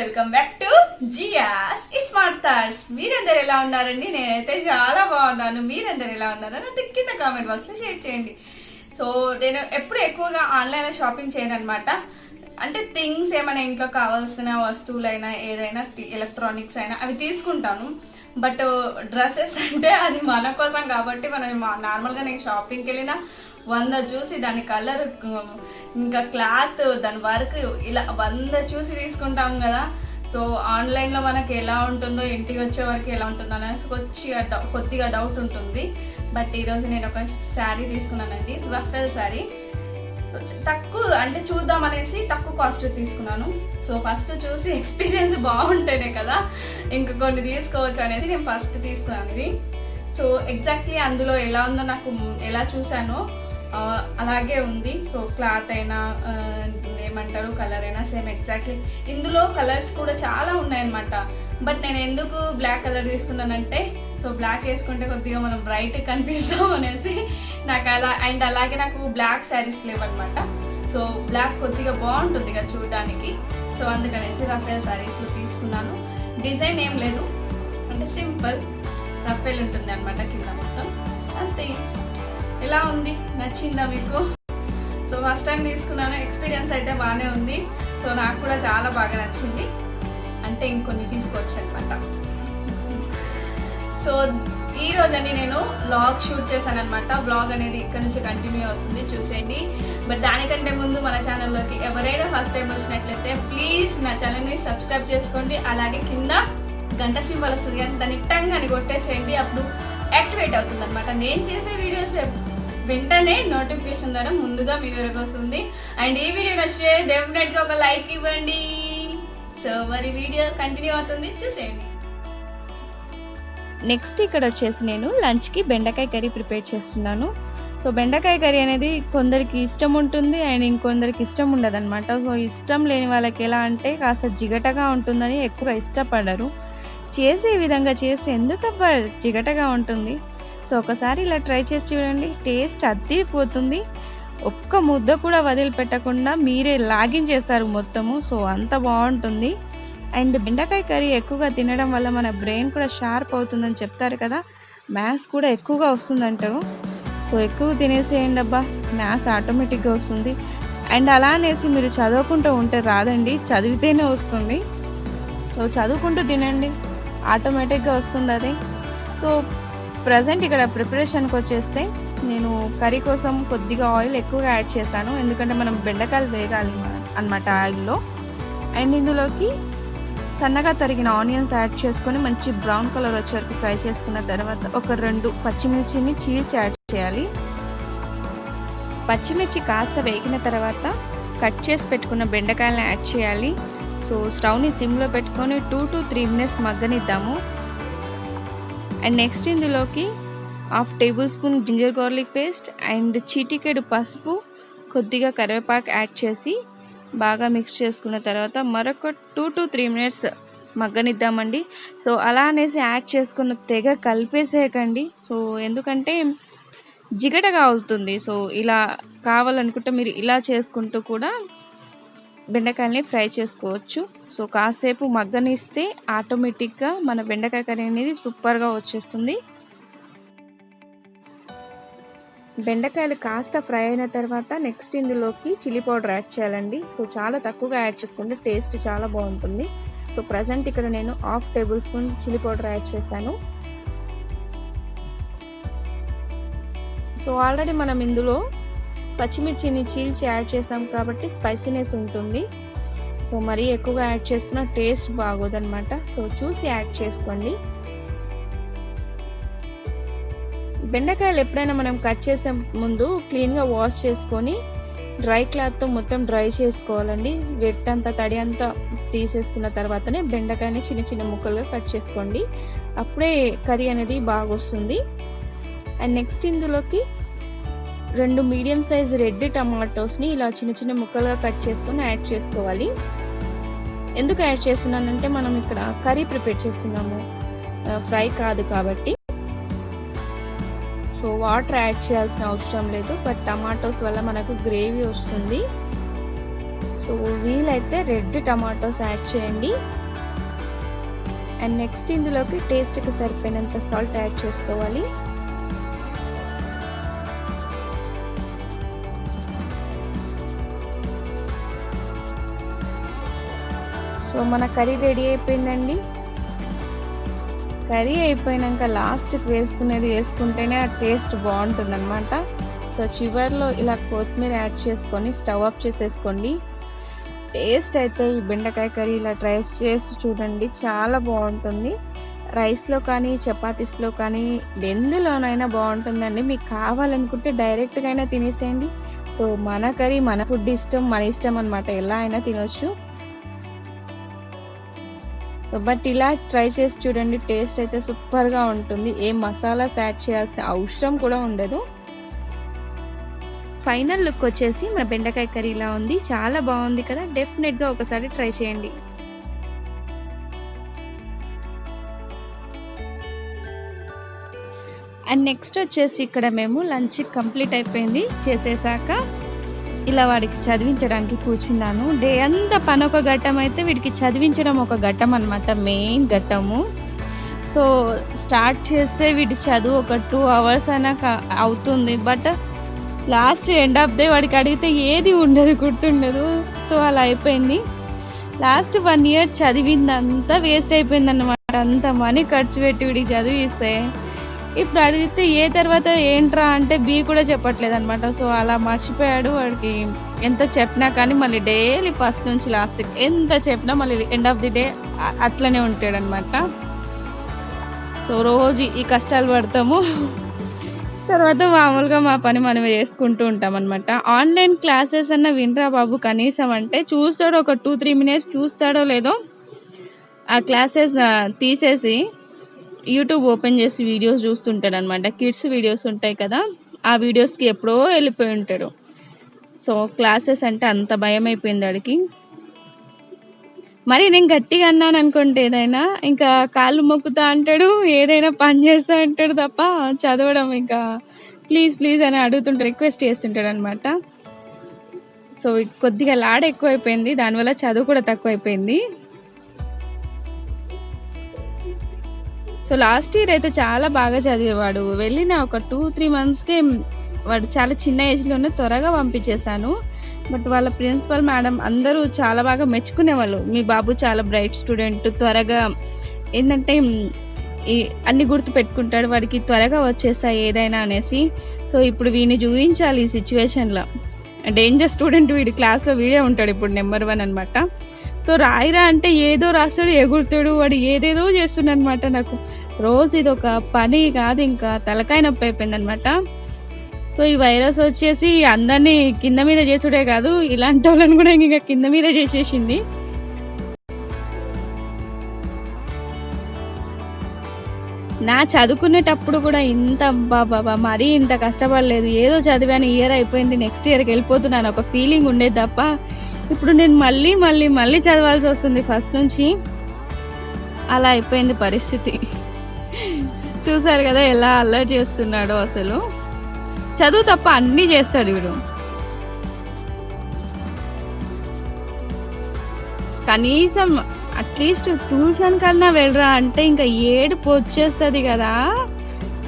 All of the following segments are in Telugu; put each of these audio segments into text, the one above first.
Welcome back to Jiya's smart thoughts మీరందరు ఎలా ఉన్నారండి? నేనైతే చాలా బాగున్నాను. మీరందరు ఎలా ఉన్నారో అంటే కింద కామెంట్ బాక్స్లో షేర్ చేయండి. సో నేను ఎప్పుడు ఎక్కువగా ఆన్లైన్లో షాపింగ్ చేయను అనమాట అంటే థింగ్స్ ఏమైనా ఇంట్లో కావాల్సిన వస్తువులైనా ఏదైనా ఎలక్ట్రానిక్స్ అయినా అవి తీసుకుంటాను. బట్ డ్రెస్సెస్ అంటే అది మన కోసం కాబట్టి మనం నార్మల్గా నేను షాపింగ్కి వెళ్ళినా వంద చూసి దాని కలర్ ఇంకా క్లాత్ దాని వర్క్ ఇలా వంద చూసి తీసుకుంటాం కదా. సో ఆన్లైన్లో మనకి ఎలా ఉంటుందో ఇంటికి వచ్చే వరకు ఎలా ఉంటుందో అనేసి కొద్దిగా డౌ- కొద్దిగా డౌట్ ఉంటుంది. బట్ ఈరోజు నేను ఒక శారీ తీసుకున్నానండి రఫెల్ శారీ. సో తక్కువ అంటే చూద్దాం అనేసి తక్కువ కాస్ట్ తీసుకున్నాను. సో ఫస్ట్ చూసి ఎక్స్పీరియన్స్ బాగుంటేనే కదా ఇంక కొన్ని తీసుకోవచ్చు అనేది నేను ఫస్ట్ తీసుకున్నాను ఇది. సో ఎగ్జాక్ట్లీ అందులో ఎలా ఉందో నాకు ఎలా చూసానో అలాగే ఉంది. సో క్లాత్ అయినా ఏమంటారు కలర్ అయినా సేమ్ ఎగ్జాక్ట్లీ ఇందులో కలర్స్ కూడా చాలా ఉన్నాయన్నమాట. బట్ నేను ఎందుకు బ్లాక్ కలర్ తీసుకున్నానంటే సో బ్లాక్ వేసుకుంటే కొద్దిగా మనం బ్రైట్ కనిపిస్తాం అనేసి నాకు అలా అండ్ అలాగే నాకు బ్లాక్ శారీస్ లేవన్నమాట. సో బ్లాక్ కొద్దిగా బాగుంటుంది కదా చూడడానికి. సో అందుకనేసి రఫేల్ శారీస్లో తీసుకున్నాను. డిజైన్ ఏం లేదు. అంటే సింపుల్. రఫేల్ ఉంటుంది అనమాట కింద మొత్తం. అంతే. ఎలా ఉంది? నచ్చిందా మీకు? సో ఫస్ట్ టైం తీసుకున్నాను. ఎక్స్పీరియన్స్ అయితే బాగానే ఉంది. సో నాకు కూడా చాలా బాగా నచ్చింది. అంటే ఇంకొన్ని తీసుకోవచ్చు అనమాట సో ఈ రోజని నేను బ్లాగ్ షూట్ చేశాను అనమాట బ్లాగ్ అనేది ఇక్కడ నుంచి కంటిన్యూ అవుతుంది చూసేయండి. బట్ దానికంటే ముందు మన ఛానల్లోకి ఎవరైనా ఫస్ట్ టైం వచ్చినట్లయితే ప్లీజ్ నా ఛానల్ని సబ్స్క్రైబ్ చేసుకోండి. అలాగే కింద గంట సింబల్ వస్తుంది కానీ దాన్ని టంగ్ అని కొట్టేసేయండి. అప్పుడు యాక్టివేట్ అవుతుంది అనమాట నేను చేసే వీడియోస్ వెంటనే నోటిఫికేషన్ ద్వారా ముందుగా మీ వరకు వస్తుంది. అండ్ ఈ వీడియో నచ్చితే డెఫినెట్గా ఒక లైక్ ఇవ్వండి. సో మరి వీడియో కంటిన్యూ అవుతుంది చూసేయండి. నెక్స్ట్ ఇక్కడ వచ్చేసి నేను లంచ్కి బెండకాయ కర్రీ ప్రిపేర్ చేస్తున్నాను. సో బెండకాయ కర్రీ అనేది కొందరికి ఇష్టం ఉంటుంది అండ్ ఇంకొందరికి ఇష్టం ఉండదు అనమాట సో ఇష్టం లేని వాళ్ళకి ఎలా అంటే కాస్త జిగటగా ఉంటుందని ఎక్కువ ఇష్టపడరు. చేసే విధంగా చేసి ఎందుకబ్బా జిగటగా ఉంటుంది? సో ఒకసారి ఇలా ట్రై చేసి చూడండి. టేస్ట్ అద్దిరిపోతుంది. ఒక్క ముద్ద కూడా వదిలిపెట్టకుండా మీరే లాగిన్ చేస్తారు మొత్తము. సో అంత బాగుంటుంది. అండ్ బెండకాయ కర్రీ ఎక్కువగా తినడం వల్ల మన బ్రెయిన్ కూడా షార్ప్ అవుతుందని చెప్తారు కదా మ్యాథ్స్ కూడా ఎక్కువగా వస్తుందంటారు సో ఎక్కువ తినేసేయండి అబ్బా మ్యాథ్స్ ఆటోమేటిక్గా వస్తుంది. అండ్ అలా అనేసి మీరు చదువుకుంటూ ఉంటే రాదండి చదివితేనే వస్తుంది. సో చదువుకుంటూ తినండి ఆటోమేటిక్గా వస్తుంది అది. సో ప్రజెంట్ ఇక్కడ ప్రిపరేషన్కి వచ్చేస్తే నేను కర్రీ కోసం కొద్దిగా ఆయిల్ ఎక్కువగా యాడ్ చేశాను. ఎందుకంటే మనం బెండకాయలు వేగాలి అనమాట ఆయిల్లో. అండ్ ఇందులోకి సన్నగా తరిగిన ఆనియన్స్ యాడ్ చేసుకొని మంచి బ్రౌన్ కలర్ వచ్చే వరకు ఫ్రై చేసుకున్న తర్వాత ఒక రెండు పచ్చిమిర్చిని చీల్చి యాడ్ చేయాలి. పచ్చిమిర్చి కాస్త వేగిన తర్వాత కట్ చేసి పెట్టుకున్న బెండకాయలను యాడ్ చేయాలి. సో స్టవ్ని సిమ్లో పెట్టుకొని టూ టు త్రీ మినిట్స్ మగ్గనిద్దాము. అండ్ నెక్స్ట్ ఇందులోకి half tablespoon ginger garlic paste and చీటికెడు పసుపు కొద్దిగా కరివేపాకు యాడ్ చేసి బాగా మిక్స్ చేసుకున్న తర్వాత మరొక టూ టు త్రీ మినిట్స్ మగ్గనిద్దామండి. సో అలా అనేసి యాడ్ చేసుకున్న తెగ కలిపేసేయకండి. సో ఎందుకంటే జిగటగా అవుతుంది. సో ఇలా కావాలనుకుంటే మీరు ఇలా చేసుకుంటూ కూడా బెండకాయల్ని ఫ్రై చేసుకోవచ్చు. సో కాసేపు మగ్గనిస్తే ఆటోమేటిక్గా మన బెండకాయ కర్రీ అనేది సూపర్గా వచ్చేస్తుంది. బెండకాయలు కాస్త ఫ్రై అయిన తర్వాత నెక్స్ట్ ఇందులోకి చిల్లీ పౌడర్ యాడ్ చేయాలండి. సో చాలా తక్కువగా యాడ్ చేసుకుంటే టేస్ట్ చాలా బాగుంటుంది. సో ప్రజెంట్ ఇక్కడ నేను half tablespoon chilli powder add చేశాను. సో ఆల్రెడీ మనం ఇందులో పచ్చిమిర్చిని చీల్చి యాడ్ చేసాం కాబట్టి స్పైసీనెస్ ఉంటుంది. సో మరీ ఎక్కువగా యాడ్ చేసుకున్న టేస్ట్ బాగోదన్నమాట. సో చూసి యాడ్ చేసుకోండి. బెండకాయలు ఎప్పుడైనా మనం కట్ చేసే ముందు క్లీన్గా వాష్ చేసుకొని డ్రై క్లాత్తో మొత్తం డ్రై చేసుకోవాలండి. వెట్ అంతా తడి అంతా తీసేసుకున్న తర్వాతనే బెండకాయని చిన్న చిన్న ముక్కలుగా కట్ చేసుకోండి. అప్పుడే కర్రీ అనేది బాగా వస్తుంది. అండ్ నెక్స్ట్ ఇందులోకి రెండు మీడియం సైజ్ రెడ్ టమాటోస్ని ఇలా చిన్న చిన్న ముక్కలుగా కట్ చేసుకొని యాడ్ చేసుకోవాలి. ఎందుకు యాడ్ చేస్తున్నానంటే మనం ఇక్కడ కర్రీ ప్రిపేర్ చేస్తున్నాము. ఫ్రై కాదు కాబట్టి. సో వాటర్ యాడ్ చేయాల్సిన అవసరం లేదు బట్ టమాటోస్ వల్ల మనకు గ్రేవీ వస్తుంది. సో వీలైతే రెడ్ టమాటోస్ యాడ్ చేయండి. అండ్ నెక్స్ట్ ఇందులోకి టేస్ట్కి సరిపోయినంత సాల్ట్ యాడ్ చేసుకోవాలి. సో మన కర్రీ రెడీ అయిపోయిందండి. కర్రీ అయిపోయినాక లాస్ట్కి వేసుకునేది వేసుకుంటేనే ఆ టేస్ట్ బాగుంటుంది అనమాట సో చివర్లో ఇలా కొత్తిమీర యాడ్ చేసుకొని స్టవ్ ఆఫ్ చేసేసుకోండి. టేస్ట్ అయితే ఈ బెండకాయ కర్రీ ఇలా ట్రై చేసి చూడండి చాలా బాగుంటుంది. రైస్లో కానీ చపాతీస్లో కానీ ఎందులోనైనా బాగుంటుందండి. మీకు కావాలనుకుంటే డైరెక్ట్గా అయినా తినేసేయండి. సో మన కర్రీ మన ఫుడ్ ఇష్టం మన ఇష్టం అనమాట ఎలా అయినా తినొచ్చు. సో బట్ ఇలా ట్రై చేసి చూడండి టేస్ట్ అయితే సూపర్గా ఉంటుంది. ఏ మసాలాస్ యాడ్ చేయాల్సిన అవసరం కూడా ఉండదు. ఫైనల్ లుక్ వచ్చేసి మన బెండకాయ కర్రీ ఇలా ఉంది. చాలా బాగుంది కదా డెఫినెట్గా ఒకసారి ట్రై చేయండి. అండ్ నెక్స్ట్ వచ్చేసి ఇక్కడ మేము లంచ్ కంప్లీట్ అయిపోయింది చేసేసాక ఇలా వాడికి చదివించడానికి కూర్చున్నాను. డే అంతా పని ఒక ఘట్టం అయితే వీడికి చదివించడం ఒక ఘట్టం అనమాట మెయిన్ ఘట్టము. సో స్టార్ట్ చేస్తే వీడి చదువు ఒక టూ అవర్స్ అయినా అవుతుంది. But last end of day వాడికి అడిగితే ఏది ఉండదు గుర్తుండదు. సో అలా అయిపోయింది. లాస్ట్ వన్ ఇయర్ చదివిందంతా వేస్ట్ అయిపోయింది అనమాట అంత మనీ ఖర్చు పెట్టి వీడికి చదివిస్తే. ఇప్పుడు అడిగితే ఏ తర్వాత ఏంట్రా అంటే బి కూడా చెప్పట్లేదు అనమాట సో అలా మర్చిపోయాడు వాడికి. ఎంత చెప్పినా కానీ మళ్ళీ డైలీ ఫస్ట్ నుంచి లాస్ట్ ఎంత చెప్పినా మళ్ళీ ఎండ్ ఆఫ్ ది డే అట్లనే ఉంటాడు అనమాట సో రోజు ఈ కష్టాలు పడతాము. తర్వాత మామూలుగా మా పని మనం చేసుకుంటూ ఉంటాం అనమాట ఆన్లైన్ క్లాసెస్ అన్న వినరా బాబు కనీసం అంటే చూస్తాడో ఒక టూ త్రీ మినిట్స్ చూస్తాడో లేదో ఆ క్లాసెస్ తీసేసి యూట్యూబ్ ఓపెన్ చేసి వీడియోస్ చూస్తుంటాడు అనమాట కిడ్స్ వీడియోస్ ఉంటాయి కదా ఆ వీడియోస్కి ఎప్పుడో వెళ్ళిపోయి ఉంటాడు. సో క్లాసెస్ అంటే అంత భయం అయిపోయింది వాడికి మరి నేను గట్టిగా అన్నాను అనుకుంటే ఏదైనా ఇంకా కాళ్ళు మొక్కుతా అంటాడు ఏదైనా పని చేస్తా అంటాడు తప్ప చదవడం ఇంకా ప్లీజ్ ప్లీజ్ అని అడుగుతుంటాడు రిక్వెస్ట్ చేస్తుంటాడు అనమాట సో కొద్దిగా లాడ ఎక్కువైపోయింది దానివల్ల చదువు కూడా తక్కువైపోయింది. సో లాస్ట్ ఇయర్ అయితే చాలా బాగా చదివేవాడు. వెళ్ళిన ఒక టూ త్రీ మంత్స్కే వాడు చాలా చిన్న ఏజ్లోనే త్వరగా పంపించేశాను. బట్ వాళ్ళ ప్రిన్సిపల్ మేడం అందరూ చాలా బాగా మెచ్చుకునేవాళ్ళు. మీ బాబు చాలా బ్రైట్ స్టూడెంట్ త్వరగా ఏంటంటే ఈ అన్ని గుర్తు పెట్టుకుంటాడు వాడికి త్వరగా వచ్చేస్తాయి ఏదైనా అనేసి. సో ఇప్పుడు వీడిని చూపించాలి ఈ సిచ్యువేషన్లో డేంజర్ స్టూడెంట్ వీడి క్లాస్లో వీడే ఉంటాడు ఇప్పుడు నెంబర్ వన్ అనమాట సో రాయిరా అంటే ఏదో రాస్తాడు ఎగురుతాడు వాడు ఏదేదో చేస్తున్నాడు అనమాట నాకు. రోజు ఇది ఒక పని కాదు ఇంకా తలకాయ నొప్పి అయిపోయింది అనమాట సో ఈ వైరస్ వచ్చేసి అందరినీ కింద మీద చేసుడే కాదు ఇలాంటి వాళ్ళని కూడా ఇంకా కింద మీద చేసేసింది. నా చదువుకునేటప్పుడు కూడా ఇంత బాబా మరీ ఇంత కష్టపడలేదు. ఏదో చదివాను ఇయర్ అయిపోయింది నెక్స్ట్ ఇయర్కి వెళ్ళిపోతున్నాను ఒక ఫీలింగ్ ఉండేది తప్ప ఇప్పుడు నేను మళ్ళీ మళ్ళీ మళ్ళీ చదవాల్సి వస్తుంది ఫస్ట్ నుంచి. అలా అయిపోయింది పరిస్థితి. చూసారు కదా ఎలా అల్లరి చేస్తున్నాడో అసలు. చదువు తప్ప అన్నీ చేస్తాడు వీడు. కనీసం అట్లీస్ట్ ట్యూషన్ కన్నా వెళ్ళరా అంటే ఇంకా ఏడుపు వచ్చేస్తుంది కదా.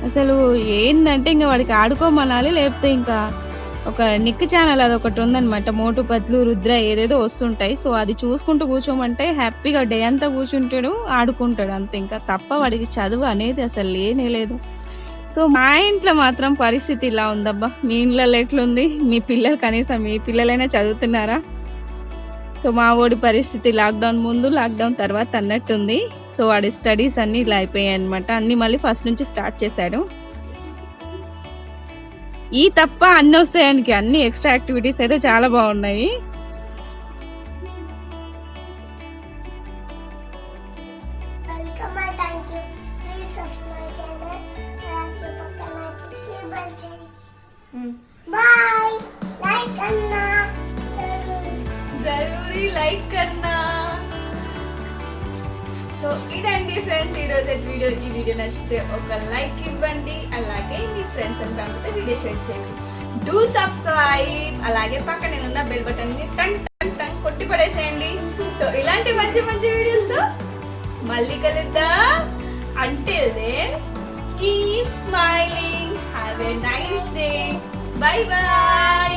అసలు ఏందంటే ఇంకా వాడికి ఆడుకోమనాలి లేకపోతే ఇంకా ఒక నిక్ ఛానల్ అది ఒకటి ఉందన్నమాట. మోటు పత్లు రుద్ర ఏదేదో వస్తుంటాయి. సో అది చూసుకుంటూ కూర్చోమంటే హ్యాపీగా డే అంతా కూర్చుంటాడు ఆడుకుంటాడు అంతే. ఇంకా తప్ప వాడికి చదువు అనేది అసలు లేనే లేదు. సో మా ఇంట్లో మాత్రం పరిస్థితి ఇలా ఉందబ్బా. మీ ఇంట్లో ఎట్లుంది? మీ పిల్లలు కనీసం మీ పిల్లలైనా చదువుతున్నారా? సో మా వాడి పరిస్థితి లాక్డౌన్ ముందు లాక్డౌన్ తర్వాత అన్నట్టుంది. సో వాడి స్టడీస్ అన్నీ ఇలా అయిపోయాయి అనమాట అన్నీ మళ్ళీ ఫస్ట్ నుంచి స్టార్ట్ చేశాడు. ఈ తప్ప అన్ని వస్తాయానికి అన్ని ఎక్స్ట్రా యాక్టివిటీస్ అయితే చాలా బాగున్నాయి. ఫ్రెండ్స్ ఈ రోజు వీడియో ఈ వీడియో నచ్చితే ఒక లైక్ ఇవ్వండి. అలాగే మీ ఫ్రెండ్స్ అండ్ ఫ్యామిలీతో వీడియో షేర్ చేయండి. డూ సబ్స్క్రైబ్ అలాగే పక్కనే ఉన్న బెల్ బటన్ని టంగ్ టంగ్ టంగ్ కొట్టి పడేసేయండి. సో ఇలాంటి మంచి మంచి వీడియోస్తో మళ్ళీ కలుద్దాం. అంటే keep smiling have a nice day bye bye